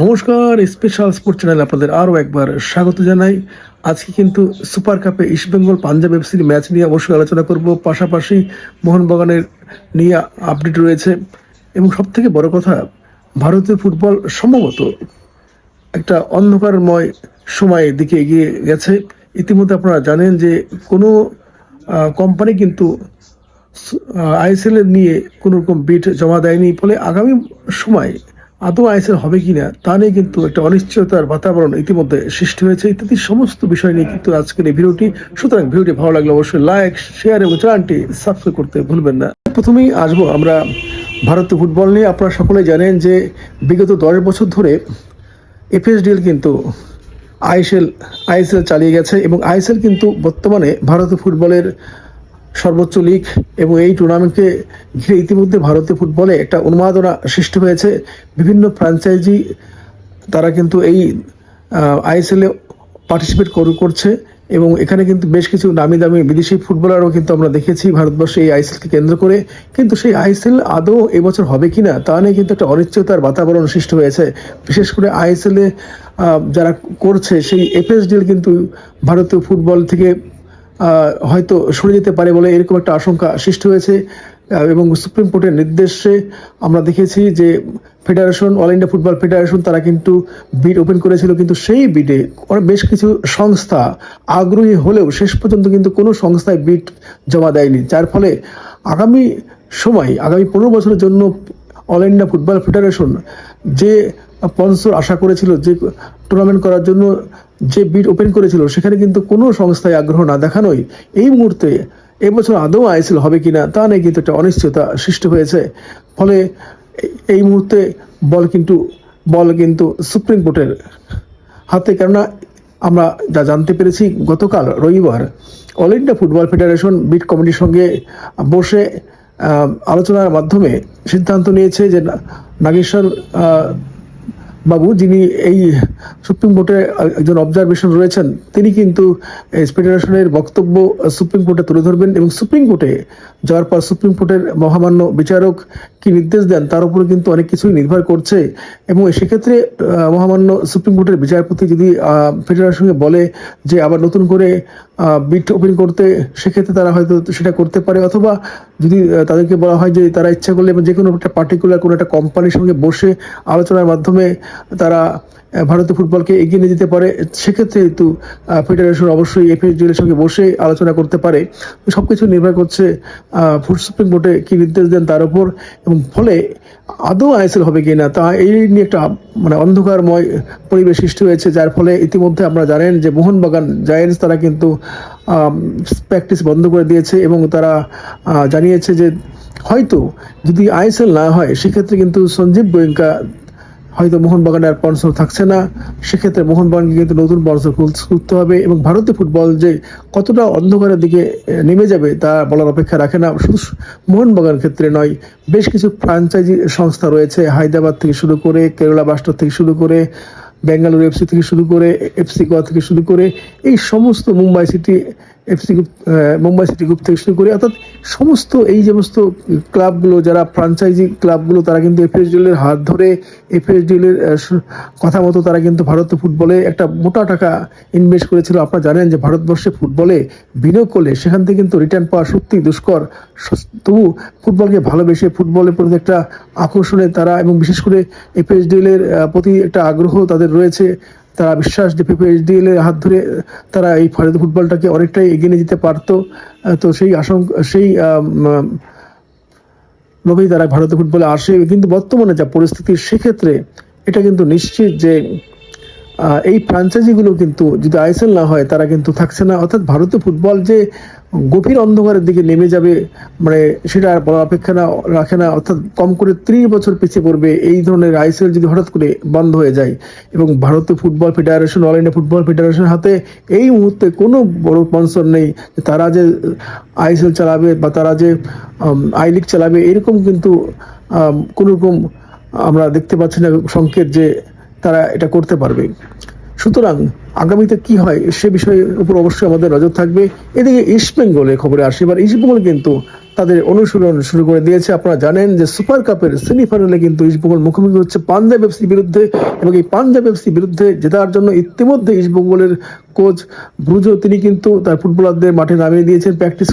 নমস্কার special sports চ্যানেলে আপনাদের আরও একবার স্বাগত জানাই। আজকে কিন্তু সুপার কাপে ইস্টবেঙ্গল পাঞ্জাব এফসির ম্যাচ নিয়ে অবশ্যই আলোচনা করব। পাশাপাশি মোহনবাগানের নিয়ে আপডেট রয়েছে। এবং সব থেকে বড় কথা, ভারতীয় ফুটবল সম্ভবত একটা অন্ধকারময় সময়ের দিকে এগিয়ে গেছে। ইতিমধ্যে আপনারা জানেন যে কোনো কোম্পানি কিন্তু আইএসএল নিয়ে কোনো রকম বিট জমা দেয়নি। ফলে আগামী সময় আদৌ আইএসএল হবে কিনা তা নিয়ে কিন্তু একটা অনিশ্চয়তার বাতাবরণ ইতিমধ্যে সৃষ্টি হয়েছে। ইত্যাদি সমস্ত বিষয় নিয়ে কিন্তু আজকের এই ভিডিওটি। সুতরাং ভিডিওটি ভালো লাগলে অবশ্যই লাইক, শেয়ার এবং চ্যানেলটি সাবস্ক্রাইব করতে ভুলবেন না। প্রথমেই আসব আমরা ভারতীয় ফুটবল নিয়ে। আপনারা সকলে জানেন যে বিগত দশ বছর ধরে এফএসডিএল কিন্তু আইএসএল আইএসএল চালিয়ে গেছে এবং আইএসএল কিন্তু বর্তমানে ভারতীয় ফুটবলের সর্বোচ্চ লিগ এবং এই টুর্নামেন্টকে ঘিরে ইতিমধ্যে ভারতীয় ফুটবলে একটা উন্মাদনা সৃষ্টি হয়েছে। বিভিন্ন ফ্র্যাঞ্চাইজি তারা কিন্তু এই আইএসএলে পার্টিসিপেট করছে এবং এখানে কিন্তু বেশ কিছু নামি দামি বিদেশি ফুটবলারও কিন্তু আমরা দেখেছি ভারতবর্ষে এই আইএসএলকে কেন্দ্র করে। কিন্তু সেই আইএসএল আদৌ এবছর হবে কিনা তা নিয়ে কিন্তু একটা অনিশ্চয়তার বাতাবরণ সৃষ্টি হয়েছে। বিশেষ করে আইএসএলে যারা করছে সেই এফএসডিএল কিন্তু ভারতীয় ফুটবল থেকে হয়তো সরে যেতে পারে বলে এরকম একটা আশঙ্কা সৃষ্টি হয়েছে। এবং সুপ্রিম কোর্টের নির্দেশে আমরা দেখেছি যে federation, all India football federation তারা কিন্তু বিড ওপেন করেছিল, কিন্তু সেই বিডে বেশ কিছু সংস্থা আগ্রহী হলেও শেষ পর্যন্ত কিন্তু কোনো সংস্থায় বিড জমা দেয়নি। যার ফলে আগামী সময়, আগামী পনেরো বছরের জন্য অল ইন্ডিয়া ফুটবল ফেডারেশন যে স্পন্সর আশা করেছিল যে টুর্নামেন্ট করার জন্য যে বিট ওপেন করেছিল, সেখানে কিন্তু কোনো সংস্থায় আগ্রহ না দেখানোই এই মুহূর্তে এবছর আদৌ আইএসএল হবে কিনা তা নিয়ে কিন্তু একটা অনিশ্চয়তা সৃষ্টি হয়েছে। ফলে এই- মুহূর্তে বল কিন্তু বল কিন্তু সুপ্রিম কোর্টের হাতে। কেননা আমরা যা জানতে পেরেছি, গতকাল রবিবার all India football federation bid কমিটির সঙ্গে বসে আলোচনার মাধ্যমে সিদ্ধান্ত নিয়েছে যে নাগেশ্বর বাবু, যিনি এই সুপ্রিম কোর্টে একজন অবজারভেশন রয়েছেন, তিনি কিন্তু ফেডারেশনের বক্তব্য সুপ্রিম কোর্টে তুলে ধরবেন এবং সুপ্রিম কোর্টে যাওয়ার পর সুপ্রিম কোর্টের মহামান্য বিচারক কি নির্দেশ দেন তার উপরে কিন্তু অনেক কিছুই নির্ভর করছে। এবং সেক্ষেত্রে মহামান্য সুপ্রিম কোর্টের বিচারপতি যদি আহ, ফেডারেশনকে বলে যে আবার নতুন করে বিট ওপেন করতে সেক্ষেত্রে তারা হয়তো সেটা করতে পারে। অথবা যদি তাদেরকে বলা হয় যে তারা ইচ্ছা করলে যে কোনো একটা পার্টিকুলার কোনো একটা কোম্পানির সঙ্গে বসে আলোচনার মাধ্যমে তারা ভারতীয় ফুটবলকে এগিয়ে নিয়ে যেতে পারে সেক্ষেত্রে কিন্তু ফেডারেশন অবশ্যই এফএসডিএল এর সঙ্গে বসে আলোচনা করতে পারে। সব কিছু নির্ভর করছে ফুড সুপ্রিম কোর্টে কি নির্দেশ দেন তার উপর। এবং ফলে আদৌ আইএসএল হবে কি না তা এই নিয়ে একটা মানে অন্ধকারময় পরিবেশ সৃষ্টি হয়েছে, যার ফলে ইতিমধ্যে আপনারা জানেন যে মোহনবাগান জায়েন্টস তারা কিন্তু প্র্যাকটিস বন্ধ করে দিয়েছে এবং তারা জানিয়েছে যে হয়তো যদি আইএসএল না হয়, সেক্ষেত্রে কিন্তু সঞ্জীব গোয়েঙ্কা হয়তো মোহনবাগানের আর স্পন্সর থাকছে না। সেক্ষেত্রে মোহনবাগানকে কিন্তু নতুন স্পন্সর খুলতে হবে এবং ভারতীয় ফুটবল যে কতটা অন্ধকারের দিকে নেমে যাবে তা বলার অপেক্ষা রাখে না। শুধু মোহনবাগান ক্ষেত্রে নয়, বেশ কিছু ফ্রাঞ্চাইজি সংস্থা রয়েছে, হায়দ্রাবাদ থেকে শুরু করে, কেরালা বাস্টার থেকে শুরু করে, বেঙ্গালুরু এফসি থেকে শুরু করে এফসি গোয়া থেকে শুরু করে, এই সমস্ত Mumbai city FC Mumbai city group থেকে শুরু করে অর্থাৎ সমস্ত এই সমস্ত ক্লাবগুলো যারা ফ্রাঞ্চাইজি ক্লাবগুলো তারা কিন্তু এফএসডিএল এর হাত ধরে এফএসডিএল এর আহ, স- কথা মতো তারা কিন্তু ভারতীয় ফুটবলে একটা মোটা টাকা ইনভেস্ট করেছিল। আপনারা জানেন যে ভারতবর্ষে ফুটবলে বিনিয়োগ করলে সেখান থেকে কিন্তু রিটার্ন পাওয়া সত্যি দুষ্কর। তবু ফুটবলকে ভালোবেসে ফুটবলের প্রতি একটা আকর্ষণে তারা এবং বিশেষ করে এফএসডিএল এর আহ, প্রতি একটা আগ্রহ তাদের রয়েছে। তারা বিশ্বাস যে পিপিএইচডিএল এর হাত ধরে তারা এই ভারতীয় ফুটবলটাকে অনেকটাই এগিয়ে নিয়ে যেতে পারতো। তো সেই আশঙ্কা, সেই লোভেই তারা ভারতীয় ফুটবলে আসে। কিন্তু বর্তমানে যা পরিস্থিতি, সেক্ষেত্রে এটা কিন্তু নিশ্চিত যে এই ফ্রাঞ্চাইজিগুলো কিন্তু যদি আইসেল না হয়, তারা কিন্তু থাকছে না। অর্থাৎ ভারতীয় ফুটবল যে গভীর অন্ধকারের দিকে নেমে যাবে মানে সেটা আর বলার অপেক্ষা না রাখে না অর্থাৎ কম করে ত্রিশ বছর পিছিয়ে পড়বে এই ধরনের আইএসএল যদি হঠাৎ করে বন্ধ হয়ে যায়। এবং ভারতীয় football federation all India football ফেডারেশনের হাতে এই মুহূর্তে কোনো বড় স্পন্সর নেই তারা যে আইএসএল চালাবে বা তারা যে আই লিগ চালাবে এরকম কিন্তু আম, কোনো রকম আমরা দেখতে পাচ্ছি না সংকেত যে তারা এটা করতে পারবে। সুতরাং আগামীতে কি হয় সে বিষয়ে উপর অবশ্যই আমাদের নজর থাকবে। এদিকে ইস্ট বেঙ্গলে খবরে আসে, এবার ইস্ট বেঙ্গল কিন্তু তাদের অনুশীলন শুরু করে দিয়েছে। আপনারা জানেন যে সুপার কাপের সেমিফাইনালে কিন্তু ইস্টবেঙ্গল মুখোমুখি হচ্ছে পাঞ্জাব এফসির বিরুদ্ধে এবং এই পাঞ্জাব এফসির বিরুদ্ধে জেতার জন্য ইতিমধ্যে ইস্টবেঙ্গলের কোচ ব্রুজো, তিনি কিন্তু তার ফুটবলারদের মাঠে নামিয়ে দিয়েছেন, প্র্যাকটিস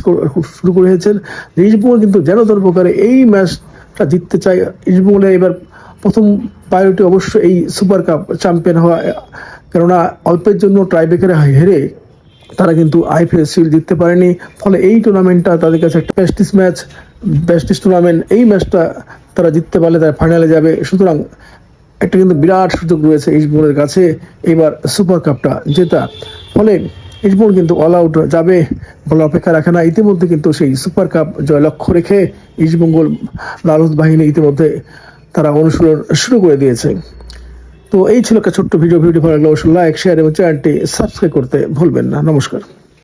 শুরু করেছেন ইস্টবেঙ্গল কিন্তু যেন তোর প্রকারে এই ম্যাচটা জিততে চায়। ইস্টবেঙ্গলের এবার প্রথম প্রায়োরিটি অবশ্য এই সুপার কাপ চ্যাম্পিয়ন হওয়া কেননা অল্পের জন্য ট্রাইবেকারে হেরে তারা কিন্তু আইপিএল শিল্ড জিততে পারেনি। ফলে এই টুর্নামেন্টটা তাদের কাছে একটা প্রেস্টিস ম্যাচ প্রেস্টিস টুর্নামেন্ট এই ম্যাচটা তারা জিততে পারলে তারা ফাইনালে যাবে। সুতরাং একটা কিন্তু বিরাট সুযোগ রয়েছে ইস্টবোর্ডের কাছে। এবার সুপার কাপটা জেতা। ফলে ইস্টবোর্ড কিন্তু অল আউট যাবে বলে অপেক্ষা রাখে না। ইতিমধ্যে কিন্তু সেই সুপার কাপ জয় লক্ষ্য রেখে ইস্টবেঙ্গল লালুদ বাহিনী ইতিমধ্যে তারা অনুশীলন শুরু করে দিয়েছে। তো এই ছিল একটা ছোট্ট ভিডিও ভিডিও ভালো লাগলে অবশ্যই লাইক শেয়ার এবং চ্যানেলটি সাবস্ক্রাইব করতে ভুলবেন না। নমস্কার।